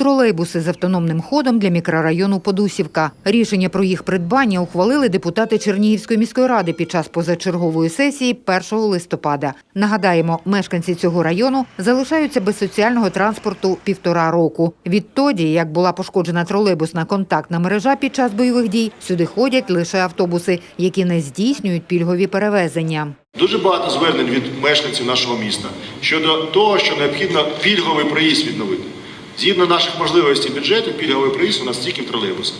Тролейбуси з автономним ходом для мікрорайону Подусівка. Рішення про їх придбання ухвалили депутати Чернігівської міської ради під час позачергової сесії 1 листопада. Нагадаємо, мешканці цього району залишаються без соціального транспорту півтора року. Відтоді, як була пошкоджена тролейбусна контактна мережа під час бойових дій, сюди ходять лише автобуси, які не здійснюють пільгові перевезення. Дуже багато звернень від мешканців нашого міста щодо того, що необхідно пільговий проїзд відновити. Згідно наших можливостей бюджету, пільговий проїзд у нас тільки в тролейбусах.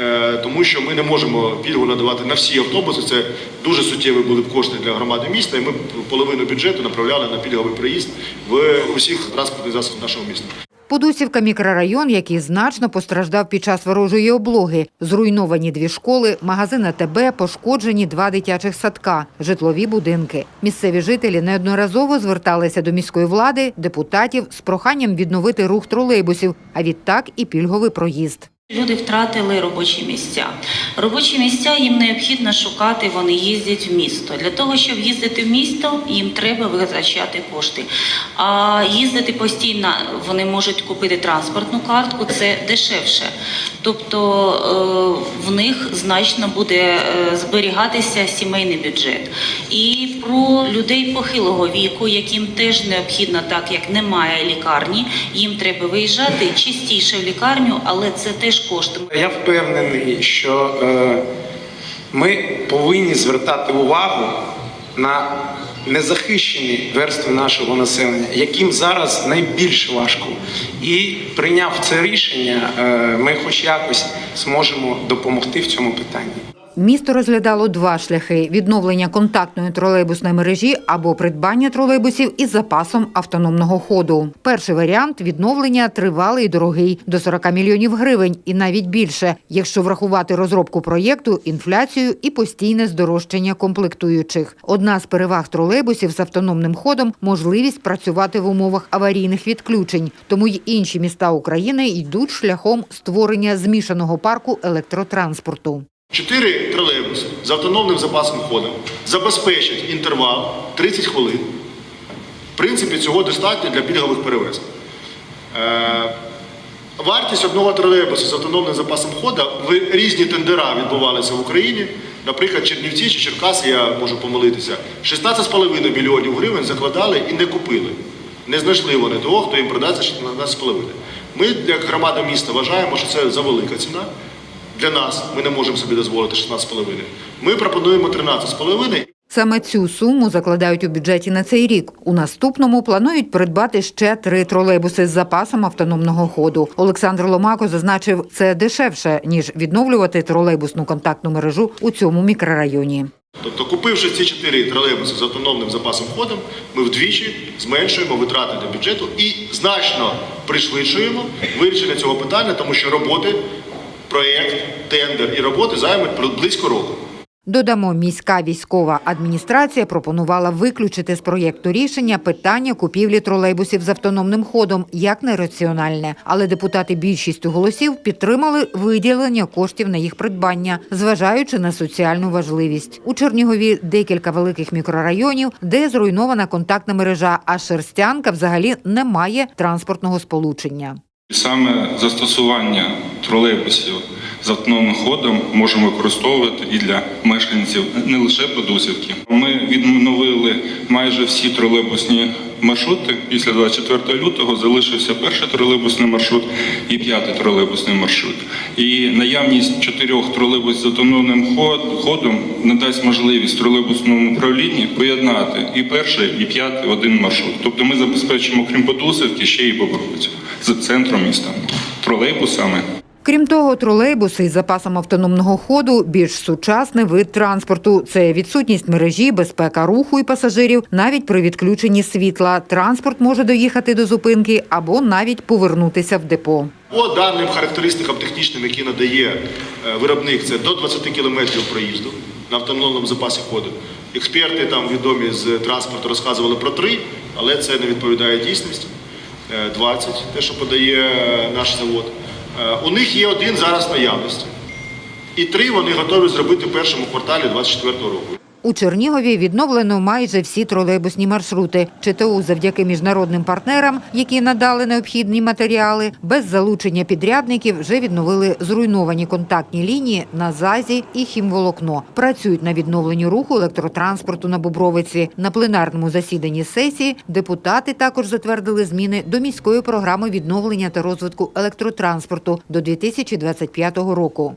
Е, Тому що ми не можемо пільгу надавати на всі автобуси. Це дуже суттєві були б кошти для громади міста, і ми половину бюджету направляли на пільговий проїзд в усіх транспортних засобах нашого міста. Подусівка – мікрорайон, який значно постраждав під час ворожої облоги. Зруйновані дві школи, магазин АТБ, пошкоджені два дитячих садка, житлові будинки. Місцеві жителі неодноразово зверталися до міської влади, депутатів з проханням відновити рух тролейбусів, а відтак і пільговий проїзд. Люди втратили робочі місця. Робочі місця їм необхідно шукати, вони їздять в місто. Для того, щоб їздити в місто, їм треба витрачати кошти. А їздити постійно вони можуть купити транспортну картку, це дешевше. Тобто е, в них значно буде е, зберігатися сімейний бюджет. І про людей похилого віку, яким теж необхідно, так як немає лікарні, їм треба виїжджати частіше в лікарню, але це теж кошти. Я впевнений, що е, ми повинні звертати увагу на незахищені верстви нашого населення, яким зараз найбільш важко. І прийняв це рішення, е, ми хоч якось зможемо допомогти в цьому питанні. Місто розглядало два шляхи – відновлення контактної тролейбусної мережі або придбання тролейбусів із запасом автономного ходу. Перший варіант – відновлення тривалий і дорогий – до 40 мільйонів гривень і навіть більше, якщо врахувати розробку проєкту, інфляцію і постійне здорожчання комплектуючих. Одна з переваг тролейбусів з автономним ходом – можливість працювати в умовах аварійних відключень. Тому й інші міста України йдуть шляхом створення змішаного парку електротранспорту. Чотири тролейбуси з автономним запасом ходом забезпечать інтервал 30 хвилин. В принципі, цього достатньо для пільгових перевезень. Е, вартість одного тролейбусу з автономним запасом ходу в різні тендера відбувалися в Україні. Наприклад, Чернівці чи Черкаси, я можу помилитися, 16,5 мільйонів гривень закладали і не купили. Не знайшли вони того, хто їм продасть за 16,5. Ми, як громада міста, вважаємо, що це завелика ціна. Для нас ми не можемо собі дозволити 16,5. Ми пропонуємо 13,5. Саме цю суму закладають у бюджеті на цей рік. У наступному планують придбати ще три тролейбуси з запасом автономного ходу. Олександр Ломако зазначив, це дешевше ніж відновлювати тролейбусну контактну мережу у цьому мікрорайоні. Тобто, купивши ці чотири тролейбуси з автономним запасом ходом, ми вдвічі зменшуємо витрати для бюджету і значно пришвидшуємо вирішення цього питання, тому що роботи, проєкт, тендер і роботи займуть близько року. Додамо, міська військова адміністрація пропонувала виключити з проєкту рішення питання купівлі тролейбусів з автономним ходом як нераціональне. Але депутати більшістю голосів підтримали виділення коштів на їх придбання, зважаючи на соціальну важливість. У Чернігові декілька великих мікрорайонів, де зруйнована контактна мережа, а Шерстянка взагалі не має транспортного сполучення. Саме застосування тролейбусів з автономним ходом можемо використовувати і для мешканців не лише Подусівки. Ми відновили майже всі тролейбусні маршрути. Після 24 лютого залишився перший тролейбусний маршрут і п'ятий тролейбусний маршрут. І наявність чотирьох тролейбусів з автономним ход- ходом надасть можливість тролейбусному управлінні поєднати і перший, і п'ятий в один маршрут. Тобто ми забезпечимо, крім Подусівки, ще й Бобровицю з центром міста тролейбусами. Крім того, тролейбуси із запасом автономного ходу більш сучасний вид транспорту. Це відсутність мережі, безпека руху і пасажирів. Навіть при відключенні світла транспорт може доїхати до зупинки або навіть повернутися в депо. По даним характеристикам технічним, які надає е, виробник, це до 20 кілометрів проїзду на автономному запасі ходу. Експерти там відомі з транспорту розказували про 3, але це не відповідає дійсності. Е, 20, те, що подає е, наш завод. Е, У них є один зараз наявності. І три вони готові зробити в першому кварталі 2024 року. У Чернігові відновлено майже всі тролейбусні маршрути. ЧТУ завдяки міжнародним партнерам, які надали необхідні матеріали, без залучення підрядників вже відновили зруйновані контактні лінії на ЗАЗі і хімволокно. Працюють на відновленні руху електротранспорту на Бобровиці. На пленарному засіданні сесії депутати також затвердили зміни до міської програми відновлення та розвитку електротранспорту до 2025 року.